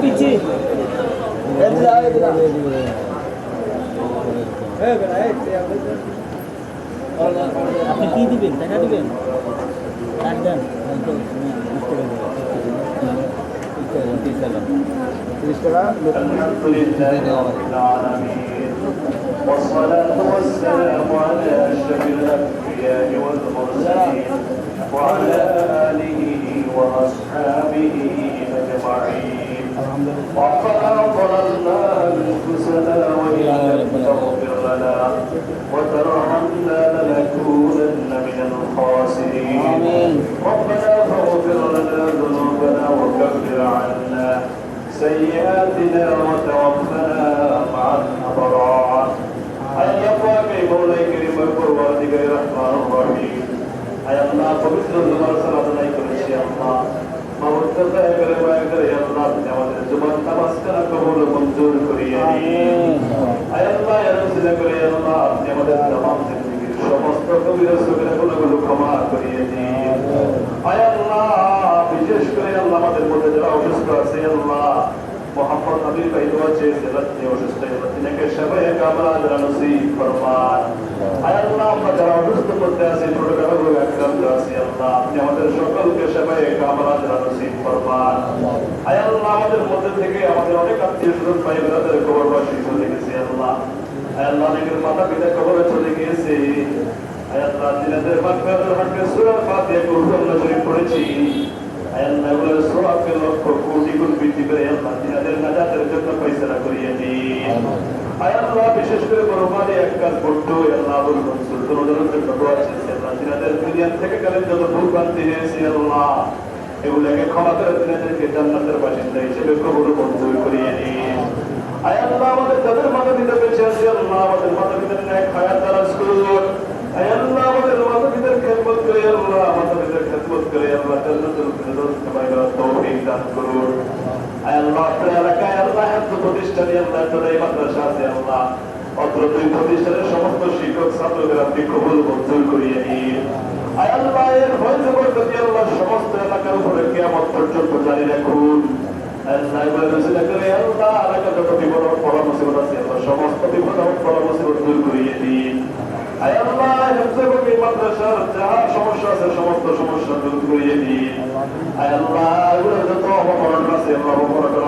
পিচ্ছি আপনি কি দিবেন টাকা দিবেন দেন তিরিশ টাকা والصلاة والسلام على أشرف الأنبياء والمرسلين وعلى آله وأصحابه أجمعين. ربنا ظلمنا أنفسنا وإن لم تغفر لنا وترحمنا لنكونن من الخاسرين. ربنا فاغفر لنا ذنوبنا وكفر عنا سيئاتنا وتوفنا আল্লাহ পবিত্র জুমার সালাত আদায় করেছি আল্লাহ। মামুদ্দা সাহেবের মায়া করে আল্লাহ আমাদের জুমার বিশেষ করে আল্লাহ আমাদের মধ্যে যারা অসুস্থ আছে মোহাম্মদ নবী ভাই দোয়া চেয়েছে রাত্রি অসুস্থ তিনাকে সবাই কামলা যারা ফরমান। আয় আল্লাহ যারা অসুস্থ করতে আছি, ছোট কারও আক্রান্ত আছি আল্লাহ, আপনি আমাদের সকলকে সবাই কামলা যারা ফরমান। আয় আমাদের মধ্যে থেকে আমাদের অনেক আত্মীয় স্বজন ভাই ব্রাদার খবরবাসী চলে গেছে, আল্লাহ। আয় আল্লাহ মাতা পিতা খবরে চলে গিয়েছে। আয় আল্লাহ দিনাদের সূরা ফাতিহা কুরআন শরীফ পড়েছি। আল্লাহ এগুলোর সওয়াবকে লক্ষ কোটি গুণ বৃদ্ধি করে আল্লাহ দিনাদের নাজাতের জন্য ফয়সালা করিয়ে দিন আল্লাহ বিশেষ করে বড়মানে এক কাজ করতে আল্লাহ আবুল মনসুর তোমাদের জন্য দোয়া চেয়েছি আল্লাহ দিনাদের দুনিয়া থেকে কালের যত ভুল ভ্রান্তি হয়েছে আল্লাহ এগুলোকে ক্ষমা করে দিনাদেরকে জান্নাতের বাসিন্দা হিসেবে কবুল মঞ্জুর করিয়ে দিন আয় আল্লাহ আমাদের মাতা পিতা বেঁচে আছে আল্লাহ আমাদের মাতা পিতার করুন আয় আল্লাহ আমাদের মাতা পিতার খেদমত করে আল্লাহ মাতা পিতার খেদমত করে আল্লাহ জান্নাতুল ফিরদৌস পাইবার তৌফিক দান করুন আয় আল্লাহ আপনার আছে সমস্ত শিক্ষক, ছাত্রদের আপনি কবুল করিয়ে নিন। আল্লাহ, এর সমস্যা আছে, সমস্ত সমস্যা দূর করিয়ে দিন আয় আল্লাহ এগুলো যত অপকরণ আছে অপকরণ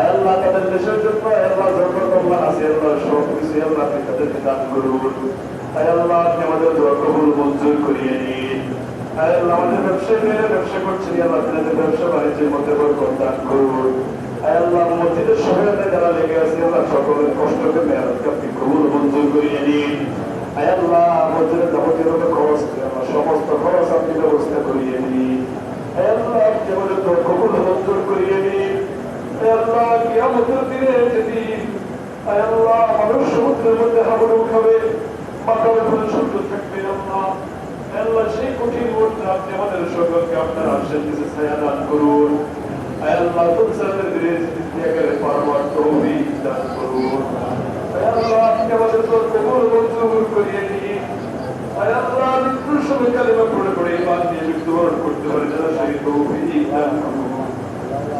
আল্লাহ তাদের দেশের জন্য, আল্লাহ যখন কল্যাণ আছে, আল্লাহ সব কিছু, আল্লাহ আপনি তাদেরকে দান করুন। তাই আল্লাহ, আপনি আমাদের দ্রব্যগুলো মঞ্জুর করিয়ে নিন। তাই আল্লাহ, আমাদের ব্যবসায়ী মেয়েরা ব্যবসা করছেন, আল্লাহ তাদের ব্যবসা বাণিজ্যের মধ্যে বরকত দান করুন। তাই আল্লাহ, মসজিদের সহায়তায় যারা লেগে আছে, আল্লাহ সকলের কষ্টকে মেয়াদকে আপনি কবুল মঞ্জুর করিয়ে নিন আয় আল্লাহ মসজিদের যাবতীয় যত খরচ আছে, আল্লাহ সমস্ত খরচ আপনি ব্যবস্থা করিয়ে নিন আয় আল্লাহ আপনি আমাদের তো কবুল মঞ্জুর করিয়ে নিন আয় কিয়ামতের দিনে যেদিন আল্লাহ মানুষ সমুদ্রের মধ্যে হাবুডুব খাবে মাথার উপরে সূর্য থাকবে আল্লাহ আল্লাহ সেই কঠিন মুহূর্তে আপনি আমাদের সকলকে আপনার আশ্বাস দিতে ছায়া দান করুন। আল্লাহ তুলসাদের বিরেজ ত্যাগের পারবার তৌফিক দান করুন আল্লাহ আপনি আমাদের তো কবুল মঞ্জুর করিয়ে আয় আল্লাহ মৃত্যুর সময় কালিমা পড়ে পড়ে ইমান দিয়ে মৃত্যুবরণ করতে পারে যেন সেই তৌফিক দান করুন।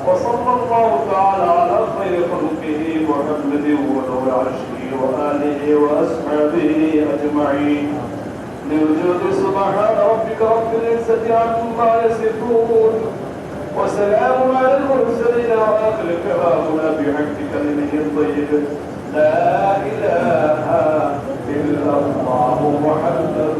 وصلى الله تعالى على خير خلقه محمد ونور عرشه وآله وأصحابه أجمعين. لوجود سبحان ربك رب العزة عما يصفون وسلام على المرسلين وآخر كلامنا بحق كلمه الطيب. لا إله إلا الله محمد